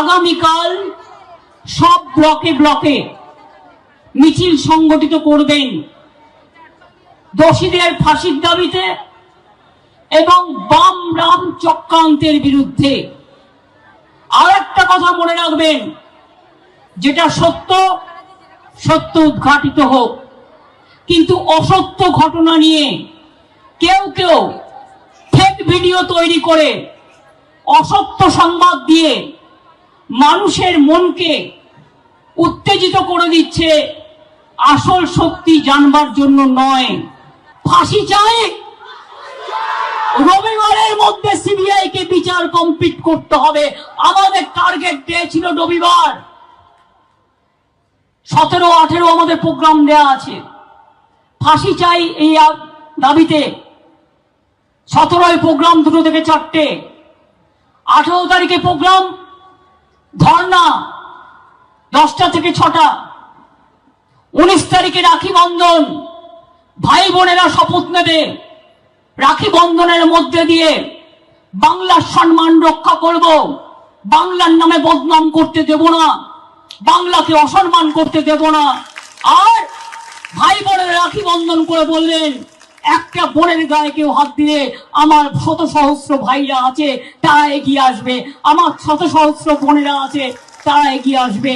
আগামীকাল সব ব্লকে ব্লকে মিছিল সংগঠিত করবেন। দোষীদের ফাঁসির দাবিতে এবং বাম রাম চক্রান্তের বিরুদ্ধে। আর একটা কথা মনে রাখবেন, যেটা সত্য সত্য উদ্ঘাটিত হোক। কিন্তু অসত্য ঘটনা নিয়ে কেউ কেউ ফেক ভিডিও তৈরি করে অসত্য সংবাদ দিয়ে মানুষের মনকে উত্তেজিত করে দিচ্ছে আসল শক্তি জানবার জন্য নয়। ফাঁসি চাই। রবিবারের মধ্যে সিবিআই কে বিচার কমপ্লিট করতে হবে। আমাদের টার্গেট ডে ছিল রবিবার। সতেরো, আঠেরো আমাদের প্রোগ্রাম দেয়া আছে। ফাঁসি চাই এই দাবিতে। সতেরোই প্রোগ্রাম দুটো থেকে চারটে। আঠারো তারিখে প্রোগ্রাম ধর্না দশটা থেকে ছটা। উনিশ তারিখে রাখি বন্ধন। ভাই বোনেরা শপথ নেবে। রাখি বন্ধনের মধ্যে দিয়ে বাংলার সম্মান রক্ষা করব। বাংলার নামে বদনাম করতে দেব না। বাংলাকে অসম্মান করতে দেব না। আর ভাই বোনের রাখি বন্ধন করে বললেন একটা বোনের গায়ে কেউ হাত দিলে আমার শত সহস্র ভাইরা আছে, তারা এগিয়ে আসবে। আমার শত সহস্র বোনেরা আছে, তারা এগিয়ে আসবে।